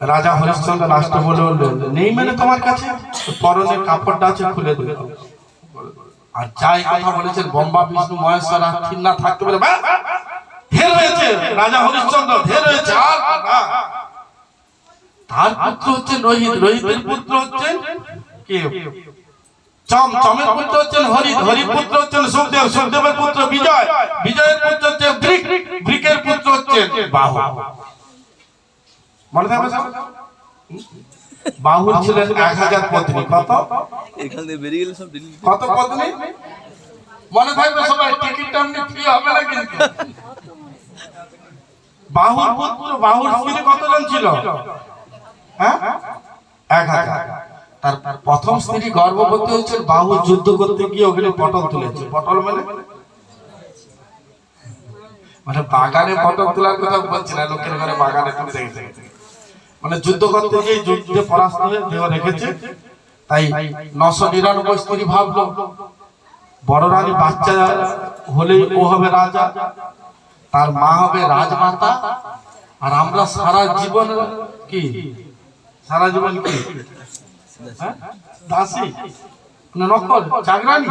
রাজা হরিশ্চন্দ্র রাষ্ট্র বলে নেই মানে তোমার কাছে? পরনের কাপড়টা আছে খুলে দিল আর যাই কথা বলেছেন বম্বা বিষ্ণু মহেশ্বর ঠিক না থাকতে বলে "বা, ঢের হয়েছে রাজা হরিশ্চন্দ্র আর না তার পুত্র হচ্ছেন রোহিত রোহিতের পুত্র হচ্ছেন কে? চম চমের পুত্র হচ্ছেন হরিত হরিত পুত্র হচ্ছেন সুখদেব সুখদেবের পুত্র বিজয় বিজয়ের পুত্র হচ্ছেন ব্রিক ব্রিকের পুত্র হচ্ছেন বাহু। মনে থাকবে সব? বাহুর ছিলেন এক হাজার পত্নী কত? এখান থেকে বেরিয়ে গেলে সব কত পত্নী মনে থাকবে সবাই টিকিটটা ফ্রি হবে না কিন্তু। বাহুর পুত্র বাহুর স্ত্রী কতজন ছিল? হ্যাঁ? এক হাজার। তার প্রথম স্ত্রী গর্ভবতী হয়েছে বাহু যুদ্ধ করতে গিয়ে ওখানে পটল তুলেছে। পটল মানে? মানে বাগানে পটল তোলার কথা বলছি না লোকের ঘরে বাগানে তুলে দেখেছে মানে যুদ্ধ করতে গিয়ে যুদ্ধে পরাস্ত হয়ে দেহ রেখেছে? তাই নশো নিরানব্বই স্ত্রী ভাবলো, বড় রানী বাচ্চা হলেই ও হবে রাজা, তার মা হবে রাজমাতা, আর আমরা সারা জীবন কি? সারা জীবন কি? হ্যাঁ? নকল চাকরানি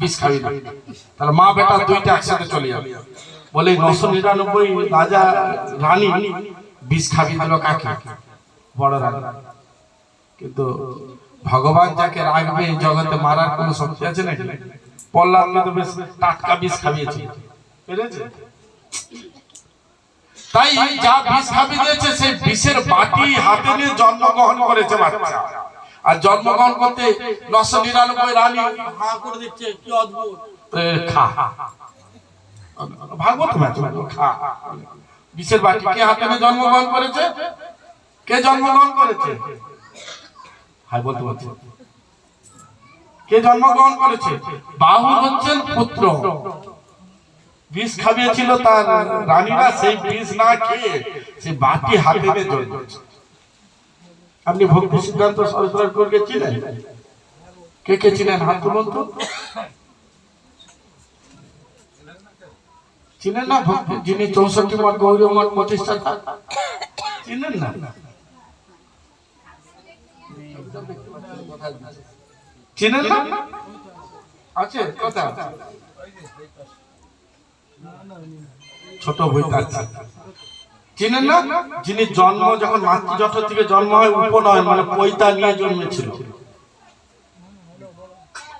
বিষ খাবি না। তাহলে মা বেটা দুইটা একসাথে চলে যাবে। বলে নশো নিরানব্বই রাজা, রানী বিষ খাবি দিল কাকে? কিন্তু ভগবান যাকে রাখবে জগতে মারার কোনো শক্তি আছে নাকি? টাটকা বিষ খাবিয়েছে। তাই যা বিষ খাবি দিয়েছে, সেই বিষের বাটি হাতে নিয়ে জন্মগ্রহণ করেছে বাচ্চা। আর জন্মগ্রহণ করতে নশো নিরানব্বই রানী হা করে দিচ্ছে, কি অদ্ভুত। ভাগবত খা। বিষের বাটি কে হাতে জন্মগ্রহণ করেছে? কে জন্মগ্রহণ করেছে? হাই, বলতে বলছে কে জন্মগ্রহণ করেছে? বাহু হচ্ছেন পুত্র। বিষ খাবিয়েছিল তার রানীরা, সেই বিষ না খেয়ে সে বাটি হাতে আপনি ভক্তি সিদ্ধান্ত সরস্বর করকে চিনেন? কে কে চিনেন? হাত তুলুন চিনেন না যিনি চৌষট্টি গৌরী প্রতিষ্ঠাতা? চিনেন না? চিনেন না? আছে, কথা ছোট বইটা চিনেন না? যিনি জন্ম, যখন মাতৃজঠ থেকে জন্ম হয় উপনয় মানে পৈতা নিয়ে জন্মেছিল।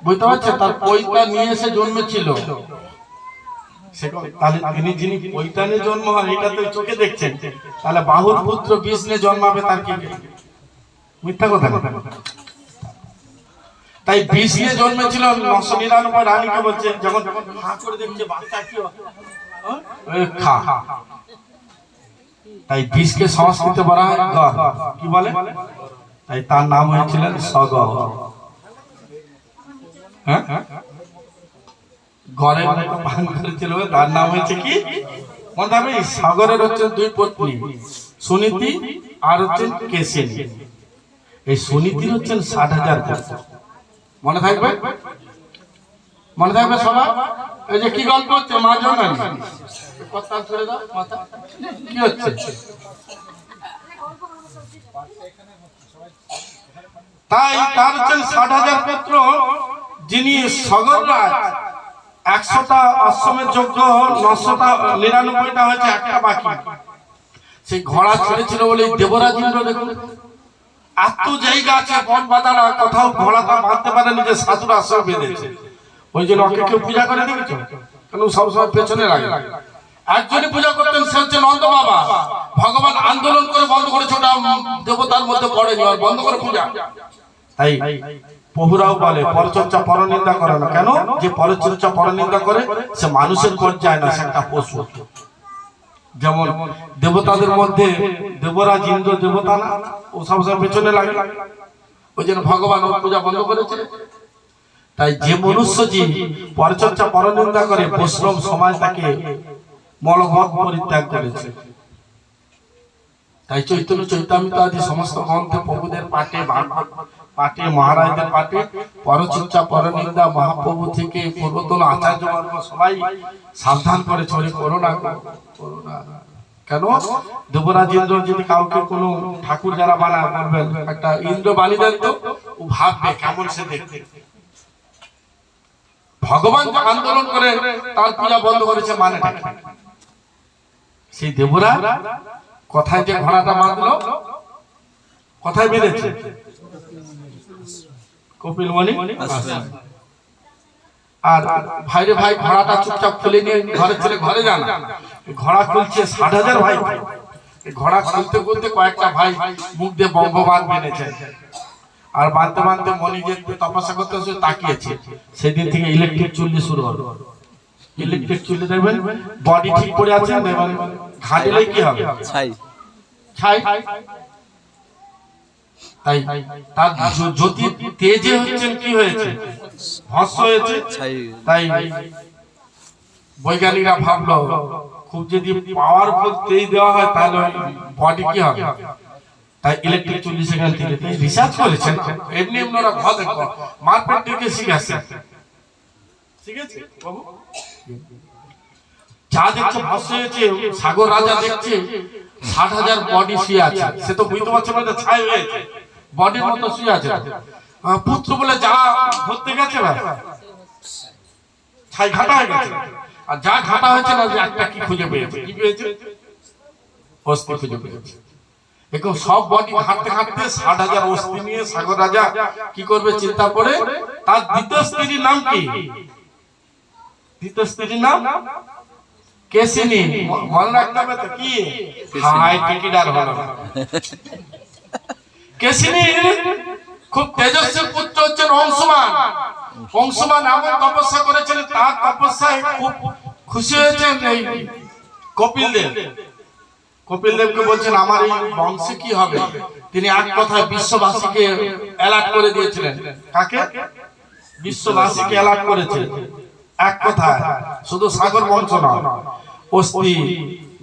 বুঝতে পারছেন? তার পৈতা নিয়ে এসে জন্মেছিল। এটা তো চোখে দেখছেন। তাহলে পুত্র জন্মাবে তার মিথ্যা কথা তাই বিষ নিয়ে জন্মেছিল নশো নিরানব্বই রানীকে বলছে, যখন তাই বিষকে সংস্কৃতে বলা হয় কি বলে? তাই তার নাম হয়েছিলেন সগর। হ্যাঁ? মতো পান তার নাম হয়েছে কি? মনে সাগরের হচ্ছে দুই পত্নী, সুনীতি আর হচ্ছেন কেসিনী এই সুনীতির হচ্ছেন ষাট হাজার মনে থাকবে? মনে থাকবে সবাই এই যে কি গল্প হচ্ছে? মা জানেন? কি হচ্ছে? তাই তার হচ্ছেন ষাট হাজার পুত্র, যিনি সগররাজ। একশোটা অশ্বমের যোগ্য নশোটা, নিরানব্বইটা হয়েছে, একটা বাকি। সেই ঘোড়া ছেড়েছিল বলে দেবরাজ দেখুন, এত জায়গা আছে, বন বাদারা কোথাও ঘোড়াটা বাঁধতে পারেনি যে সাধুর আশ্রয় বেঁধেছে ওই জন্য ওকে কেউ পূজা করে দেখেছ? কেন সবসময় পেছনে লাগে? একজনই পূজা করতেন, সে হচ্ছে নন্দ বাবা। ভগবান আন্দোলন করে বন্ধ করেছে, ওটা দেবতার মধ্যে পড়েনি, আর বন্ধ করে পূজা। তাই প্রভুরাও বলে, পরচর্চা পরনিন্দা করে না। কেন? যে পরচর্চা পরনিন্দা করে, সে মানুষের পর্যায়ে না, সে একটা পশু। যেমন দেবতাদের মধ্যে দেবরাজ, ইন্দ্র দেবতা না, ও সবসময় পেছনে লাগে। ওই জন্য ভগবান ওর পূজা বন্ধ করেছে। তাই যে মনুষ্য জীব পরচর্চা পরনিন্দা করে বৈষ্ণব সমাজ তাকে মলভগ পরিত্যাগ করেছে। তাই চৈতন্য চৈতামিত আদি সমস্ত গ্রন্থে প্রভুদের পাঠে ভাগবত পাঠে মহারাজদের পাঠে পরচর্চা, পরনিন্দা, মহাপ্রভু থেকে পূর্বতন আচার্য সবাই সাবধান করে চলে করোনা কেন? দেবরাজ ইন্দ্র যদি কাউকে কোনো ঠাকুর যারা বানায় বলবেন, একটা ইন্দ্র বাণী দেন তো ভাববে কেমন সে দেখতে। ভগবান যে আন্দোলন করে, তার পূজা বন্ধ করেছে মানে সেই দেবরা কথায় যে ঘোড়াটা বাঁধলো কথায় বেঁধেছে। কপিল মণি আর ভাইরে ভাই ঘোড়াটা চুপচাপ খুলে নিয়ে ঘরে চলে ঘরে যান ঘোড়া খুলছে ষাট হাজার ভাই। ঘোড়া খুলতে খুলতে কয়েকটা ভাই মুখ দিয়ে বঙ্গবাদ বেঁধেছে। আর বাঁধতে বাঁধতে মনি যে তপস্যা করতে হচ্ছে তাকিয়েছে। সেদিন থেকে ইলেকট্রিক চুল্লি শুরু হলো। ইলেকট্রিক চুল্লি দেখবেন? বডি ঠিক করে আছে? ঘাটলে কি হবে? ছাই। ছাই? তাই তার জ্য- জ্যোতি তেজে হচ্ছেন কি হয়েছে? ভস্ম হয়েছে? তাই বৈজ্ঞানিকরা ভাবলো খুব যদি পাওয়ারফুল তেজ দেওয়া হয় তাহলে বডি কি হবে? তাই ইলেকট্রিক চুল্লি সেখান থেকে রিসার্চ করেছেন। এমনি এমনি ওরা ঘর দেখো মারপেট থেকে শিখেছে শিখেছে বাবু? যা দেখছে ভস্ম হয়েছে সাগর রাজা দেখছে ষাট হাজার বডি শুয়ে আছে। সে তো বুঝতে পারছে না ছাই হয়েছে। বডির মতো শুয়ে আছে। পুত্র বলে যা ধরতে গেছে না ছাই ঘাটা হয়ে গেছে। আর যা ঘাটা হয়েছে না যে একটা কি খুঁজে পেয়েছে? কি পেয়েছে? অস্থি খুঁজে পেয়েছে। দেখো সব বডি ঘাটতে ঘাটতে ষাট হাজার অস্থি নিয়ে সাগর রাজা কি করবে চিন্তা করে? তার দ্বিতীয় স্ত্রীর নাম কি? দ্বিতীয় স্ত্রীর নাম? কেসিনি মনে রাখতে হবে তো কি? হাই টিকিটার হলো না। কেসিনি? খুব তেজস্বী পুত্র হচ্ছেন অংশমান। অংশমান এমন তপস্যা করেছেন, তার তপস্যায় খুব খুশি হয়েছেন এই কপিল দেব কপিল দেবকে বলছেন, আমার এই বংশে কি হবে? তিনি এক কথায় বিশ্ববাসীকে অ্যালার্ট করে দিয়েছিলেন। কাকে? বিশ্ববাসীকে অ্যালার্ট করেছে এক কথায়, শুধু সাগর বংশ নয়, অস্থি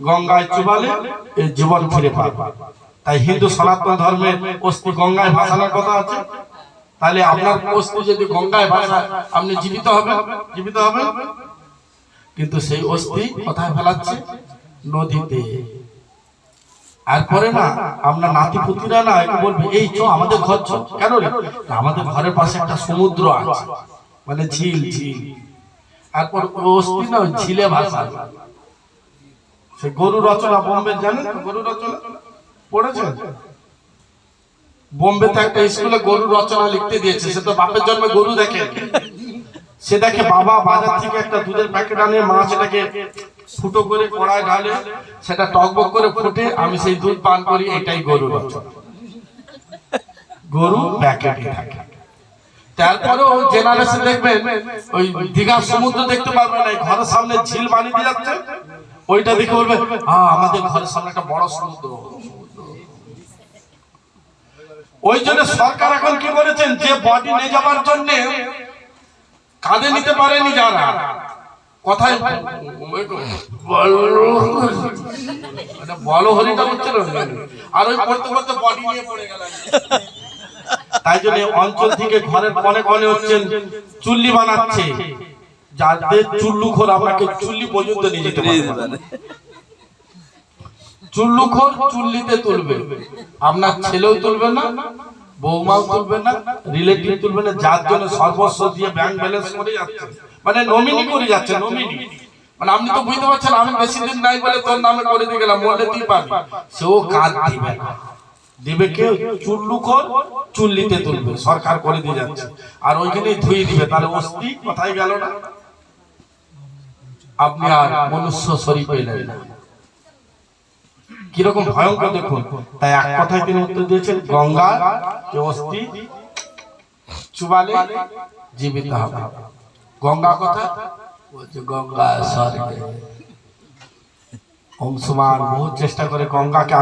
গঙ্গায় চুবালে এই জীবন ফিরে পাবে। তাই হিন্দু সনাতন ধর্মের অস্থি গঙ্গায় ভাসানোর কথা আছে। তাহলে আপনার অস্থি যদি গঙ্গায় ভাসায়, আপনি জীবিত হবেন? জীবিত হবেন? কিন্তু সেই অস্থি কোথায় ফেলাচ্ছে? নদীতে। এরপরে না আমরা নাতি পুতিরা না বলবে, এই চো, আমাদের ঘর চো। কেন রে? আমাদের ঘরের পাশে একটা সমুদ্র আছে মানে ঝিল ঝিল। এরপর ও অস্থি না, ঝিলে ভাষা সে গরু রচনা বোম্বে জানেন গরু রচনা? পড়েছেন? বোম্বেতে একটা স্কুলে গরু রচনা লিখতে দিয়েছে। সে তো বাপের জন্মে গরু দেখে। সে দেখে বাবা বাজার থেকে একটা দুধের প্যাকেট আনে, মা সেটাকে ফুটো করে কড়ায় ঢালে, সেটা টকবক করে ফুটে, আমি সেই দুধ পান করি, এটাই গরু রচনা। গরু প্যাকেটে থাকে। তারপরেও জেনারেশন দেখবেন, ওই দীঘার সমুদ্র দেখতে পারবে না ঘরের সামনে ঝিল বানিয়ে দিয়ে যাচ্ছে, ওইটা দেখে বলবে হ্যাঁ আমাদের ঘরের সামনে একটা বড় সমুদ্র। ওই জন্য সরকার এখন কি করেছেন? যে বডি নিয়ে যাওয়ার জন্য কাঁধে নিতে পারেনি যারা। কথায় বলো আর ওই জন্য অঞ্চল থেকে ঘরের হচ্ছেন, চুল্লি বানাচ্ছে। যাদের চুল্লুখোর আপনাকে চুল্লি পর্যন্ত নিয়ে যেতে। চুল্লুখোর চুল্লিতে তুলবে। আপনার ছেলেও তুলবে না, বৌমাও তুলবে না রিলেটিভ তুলবে না, যার জন্য সর্বস্ব দিয়ে ব্যাংক ব্যালেন্স করে যাচ্ছে। মানে নমিনি করে যাচ্ছে নমিনি মানে তো বুঝতে পারছেন, আমি বেশি দিন নাই বলে দিয়ে গেলাম সেও কাজ দিবে চুল্লুখোর চুল্লিতে তুলবে, সরকার করে দিয়ে যাচ্ছে। আর ওইখানেই ধুয়ে দিবে তাহলে অস্থি কোথায় গেল না? আপনি আর মনুষ্য শরীর পেলেন না। কীরকম ভয়ঙ্কর দেখুন। তাই এক কথায় তিনি উত্তর দিয়েছেন, গঙ্গা অস্থি চুবালে জীবিত হবে। গঙ্গা কথা গঙ্গা চেষ্টা করে গঙ্গাকে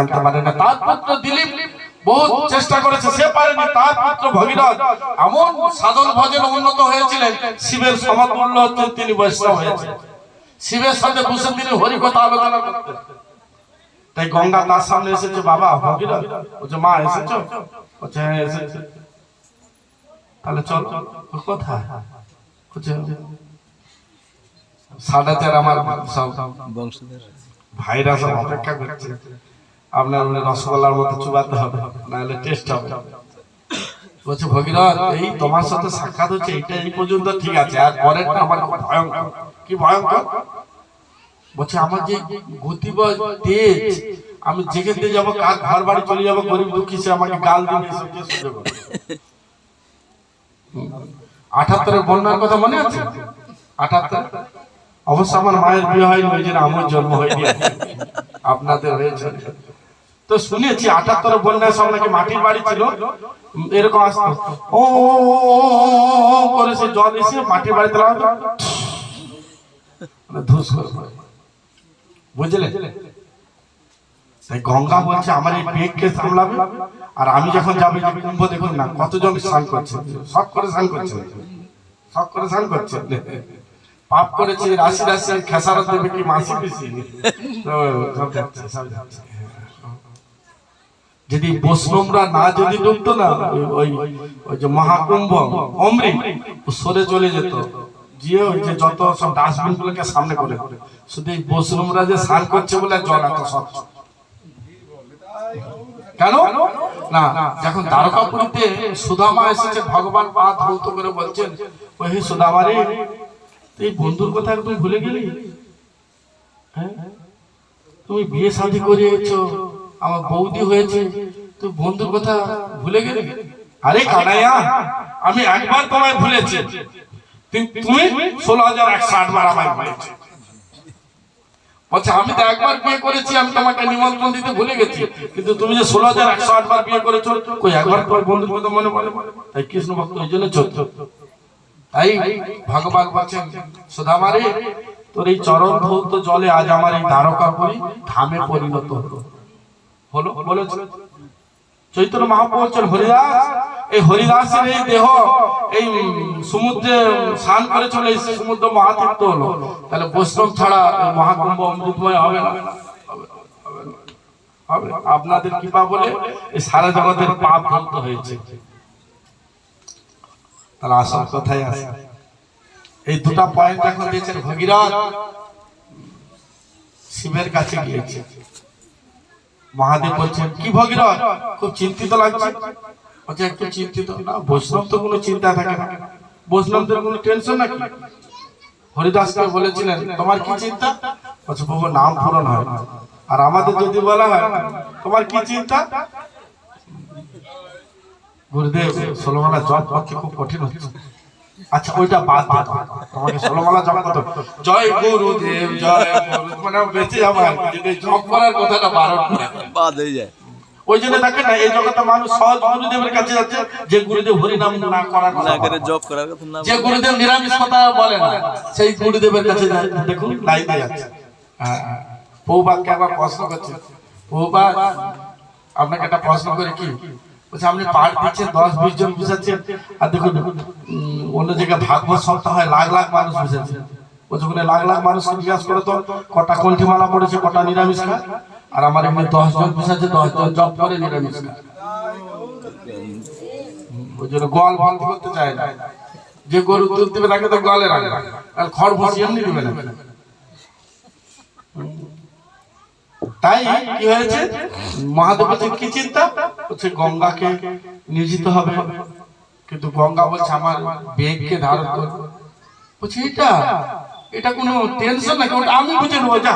দিলীপ চেষ্টা করেছে, সে এমন ভজন হয়েছিলেন, শিবের তিনি বৈষ্ণব হয়েছেন। শিবের সাথে বসে তিনি হরিকথা আলোচনা করতেন। তাই গঙ্গা তার সামনে এসেছে, বাবা ভগীরথ বলছে মা, এসেছ? বলছে হ্যাঁ এসেছে। তাহলে চল কোথায়? বলছে সাদাতের আমার সব বংশধর। ভাইরা সব অপেক্ষা করছে। আপনার বলে রসগোল্লার মতো চুবাতে হবে, নাহলে টেস্ট হবে। বলছে, ভগীরথ, এই তোমার সাথে সাক্ষাৎ হচ্ছে, এইটা এই পর্যন্ত ঠিক আছে, আর পরেরটা আমার ভয়ঙ্কর। কি ভয়ঙ্কর? বলছে, আমার যে গতি বা তেজ, আমি যেখান দিয়ে যাব, কার ঘর বাড়ি চলে যাব, গরিব দুঃখী, সে আমাকে গাল করবে। আঠাত্তরের বন্যার কথা মনে আছে? আঠাত্তর? অবশ্য আমার মায়ের বিয়ে হয়নি, ওই জন্য আমার জন্ম হয়নি। আপনাদের হয়েছে। তো শুনেছি আঠাত্তর বন্যার সময় নাকি মাটির বাড়ি ছিল। এরকম আসতো। ও করে সে জল এসে মাটির বাড়িতে মানে ধুস করে। বুঝলে? গঙ্গা বলছে, আমার এই পেটকে সামলাবে, আর আমি যখন যাব কুম্ভ দেখুন না, কতজন স্নান করছে, সব করে স্নান করছে, সব করে স্নান করছে। পাপ করেছে, রাশি রাশি খেসারত দেবে কি মাসি পিসি? যদি বৈষ্ণবরা না যদি ডুবতো না, ওই ওই যে মহাকুম্ভ, অমৃত সরে চলে যেত। গিয়ে যে যত সব ডাস্টবিন গুলোকে সামনে করে, শুধু এই বৈষ্ণবরা যে স্নান করছে বলে কেন? না সুদামা এসেছে, ভগবান করে বলছেন ওই সুদামা রে তুই বন্ধুর কথা একদম ভুলে গেলি? হ্যাঁ? তুমি বিয়ে শাদী করিয়েছো, আমার বৌদি হয়েছে, তুই বন্ধুর কথা ভুলে গেলি? আরে কানাইয়া, আমি একবার তোমায় ভুলেছি। তুমি ষোলো হাজার একশো আট বার আমায় আমি তো একবার বিয়ে করেছি, আমি তোমাকে নিমন্ত্রণ দিতে ভুলে গেছি। কিন্তু তুমি যে ষোলো হাজার একশো বিয়ে করেছ, কই একবার তোমার মনে পড়ে? তাই কৃষ্ণ ভক্ত ওই জন্য চোখ তাই বলছেন তোর এই চরণ ধৌত জলে আজ আমার এই দ্বারকা করি ধামে পরিণত হলো। হলো, বলেছে। চৈতন্য মহাপ্রভু হরিদাস এই হরিদাসের এই দেহ, এই সমুদ্রে স্নান করে চলে এসেছে, সমুদ্র মহাতীর্থ হলো। তাহলে বৈষ্ণব ছাড়া মহাকুম্ভ অমৃতময় হবে না। আপনাদের কৃপা বলে এই সারা জগতের পাপ ধন্ত হয়েছে। তাহলে আসল কথাই আছে। এই দুটা পয়েন্ট এখন দিয়েছেন ভগীরথ। শিবের কাছে গিয়েছে। মহাদেব বলছেন, কি ভগীরথ? খুব চিন্তিত লাগছে। বলছে একটু চিন্তিত না? বৈষ্ণব তো কোনো চিন্তা থাকে না। বৈষ্ণবদের কোনো টেনশন নাকি? হরিদাসকে বলেছিলেন, তোমার কি চিন্তা? বলছে প্রভু নাম পূরণ হয় আর আমাদের যদি বলা হয়, তোমার কি চিন্তা? গুরুদেব, ষোলমালা জপ করতে খুব কঠিন হচ্ছে। আচ্ছা ওইটা বাদ বাদ তোমাকে ষোলমালা জপ করতে জয় গুরুদেব, জয় মানে বেঁচে যদি জপ করার কথাটা বারণ বাদ হয়ে যায়। ওই জন্য দেখেন না এই জগতে মানুষ সহজ গুরুদেবের কাছে যাচ্ছে যে গুরুদেব হরিনাম না করার কথা। না করে জব করার কথা না যে গুরুদেব নিরামিষ কথা বলে না সেই গুরুদেবের কাছে দেখুন লাইনে যাচ্ছে। হ্যাঁ, হ্যাঁ। একবার প্রশ্ন করছে। পৌবাদ আপনাকে একটা প্রশ্ন করে কি? বলছে আপনি পাঠ দিচ্ছেন দশ বিশ জন বুঝাচ্ছেন আর দেখুন অন্য জায়গায় ভাগবত সপ্তাহ হয় লাখ লাখ মানুষ বুঝাচ্ছে বলছে লাখ লাখ মানুষকে জিজ্ঞাসা করে তো কটা কণ্ঠিমালা পড়েছে কটা নিরামিষ খায়? আর আমার এখানে দশ জন বুঝাচ্ছে দশ জন জব করে নিরামিষ ওই জন্য করতে চায় না। যে গরু দুধ তাকে তো আর খড় এমনি না। তাই কি হয়েছে? মহাদেব বলছে কি চিন্তা? বলছে, গঙ্গাকে নিয়োজিত হবে। কিন্তু গঙ্গা বলছে, আমার বেগকে ধারণ করবে বলছে, এটা? এটা কোনো টেনশন নাকি? ওটা আমি বুঝে নেব, যা।